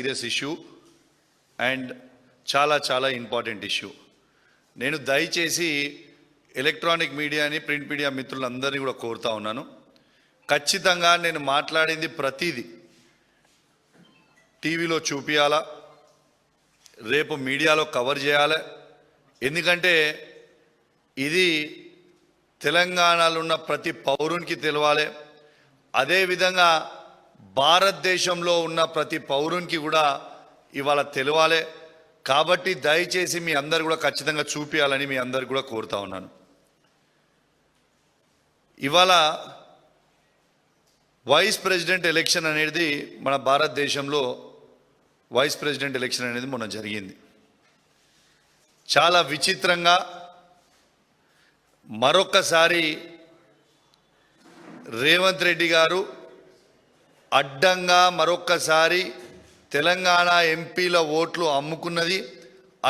Serious issue and చాలా చాలా important issue నేను దయచేసి ఎలక్ట్రానిక్ మీడియాని ప్రింట్ మీడియా మిత్రులందరినీ కూడా కోరుతా ఉన్నాను. ఖచ్చితంగా నేను మాట్లాడింది ప్రతిదీ టీవీలో చూపించాలా రేపు మీడియాలో కవర్ చేయాలి. ఎందుకంటే ఇది తెలంగాణలో ఉన్న ప్రతి పౌరునికి తెలవాలి. అదేవిధంగా భారతదేశంలో ఉన్న ప్రతి పౌరునికి కూడా ఇవాళ తెలివాలే కాబట్టి దయచేసి మీ అందరు కూడా ఖచ్చితంగా చూపించాలని మీ అందరు కూడా కోరుతా ఉన్నాను. ఇవాళ వైస్ ప్రెసిడెంట్ ఎలక్షన్ అనేది మన భారతదేశంలో వైస్ ప్రెసిడెంట్ ఎలక్షన్ అనేది మొన్న జరిగింది. చాలా విచిత్రంగా మరొకసారి రేవంత్ రెడ్డి గారు అడ్డంగా మరొక్కసారి తెలంగాణ ఎంపీల ఓట్లు అమ్ముకున్నది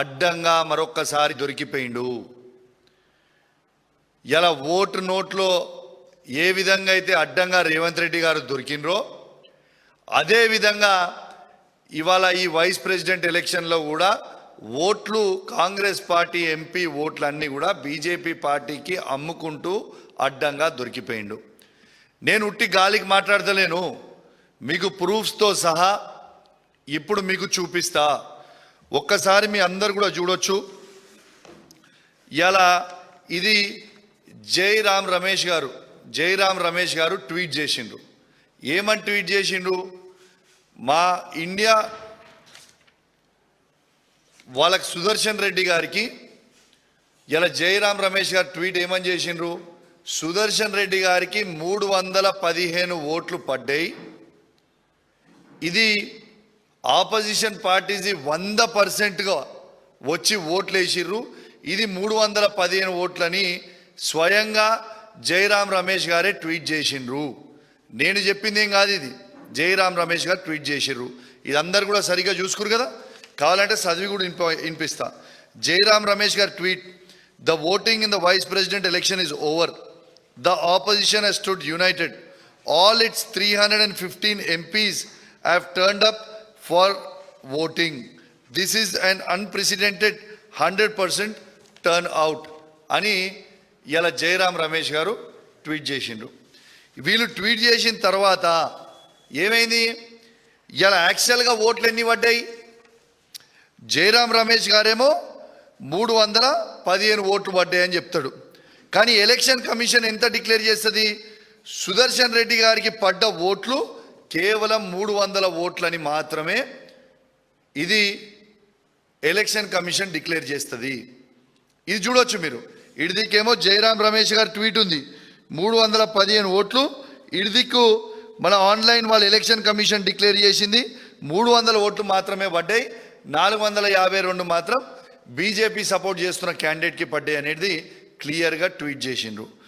అడ్డంగా మరొక్కసారి దొరికిపోయిండు. ఇలా ఓటు నోట్లో ఏ విధంగా అయితే అడ్డంగా రేవంత్ రెడ్డి గారు దొరికినరో అదే విధంగా ఇవాళ ఈ వైస్ ప్రెసిడెంట్ ఎలక్షన్లో కూడా ఓట్లు కాంగ్రెస్ పార్టీ ఎంపీ ఓట్లన్నీ కూడా బీజేపీ పార్టీకి అమ్ముకుంటూ అడ్డంగా దొరికిపోయిండు. నేను ఉట్టి గాలికి మాట్లాడతలేను. మీకు ప్రూఫ్స్తో సహా ఇప్పుడు మీకు చూపిస్తా. ఒక్కసారి మీ అందరు కూడా చూడొచ్చు. ఇలా ఇది జై రామ్ రమేష్ గారు జై రామ్ రమేష్ గారు ట్వీట్ చేసిండ్రు. ఏమని ట్వీట్ చేసిండ్రు? మా ఇండియా వాళ్ళకి సుదర్శన్ రెడ్డి గారికి ఇలా జయరాం రమేష్ గారు ట్వీట్ ఏమని చేసిండ్రు? సుదర్శన్ రెడ్డి గారికి మూడు వందల పదిహేను ఓట్లు పడ్డాయి. ఇది ఆపోజిషన్ పార్టీస్ వంద పర్సెంట్గా వచ్చి ఓట్లు వేసిర్రు ఇది మూడు వందల పదిహేను ఓట్లని స్వయంగా జయరాం రమేష్ గారే ట్వీట్ చేసిండ్రు. నేను చెప్పింది ఏం కాదు ఇది. జయరాం రమేష్ గారు ట్వీట్ చేసిర్రు. ఇది అందరు కూడా సరిగా చూసుకురు కదా? కావాలంటే చదివి కూడా వినిప వినిపిస్తా Jairam Ramesh garu tweet the voting in the vice president election is over. The opposition has stood united. All its three hundred and fifteen MPs have turned up for voting. This is an unprecedented 100% turnout. అని ఇలా జయరాం రమేష్ గారు tweet చేసిండ్రు వీళ్ళు tweet చేసిన తర్వాత ఏమైంది ఇలా యాక్చువల్గా ఓట్లు ఎన్ని పడ్డాయి జయరాం రమేష్ గారేమో మూడు వందల పదిహేను ఓట్లు పడ్డాయని చెప్తాడు. కానీ ఎలక్షన్ కమిషన్ ఎంత డిక్లేర్ చేస్తుంది? సుదర్శన్ రెడ్డి గారికి పడ్డ ఓట్లు కేవలం మూడు వందల ఓట్లని మాత్రమే ఇది ఎలక్షన్ కమిషన్ డిక్లేర్ చేస్తుంది. ఇది చూడొచ్చు మీరు. ఇడిదికేమో జయరాం రమేష్ గారు ట్వీట్ ఉంది. మూడు వందల పదిహేను ఓట్లు ఇడిదిక్కు మన ఆన్లైన్ వాళ్ళ ఎలక్షన్ కమిషన్ డిక్లేర్ చేసింది. మూడు వందల ఓట్లు మాత్రమే పడ్డాయి. నాలుగు వందల యాభై రెండు మాత్రం బీజేపీ సపోర్ట్ చేస్తున్న క్యాండిడేట్కి పడ్డాయి అనేది క్లియర్గా ట్వీట్ చేసిండ్రు.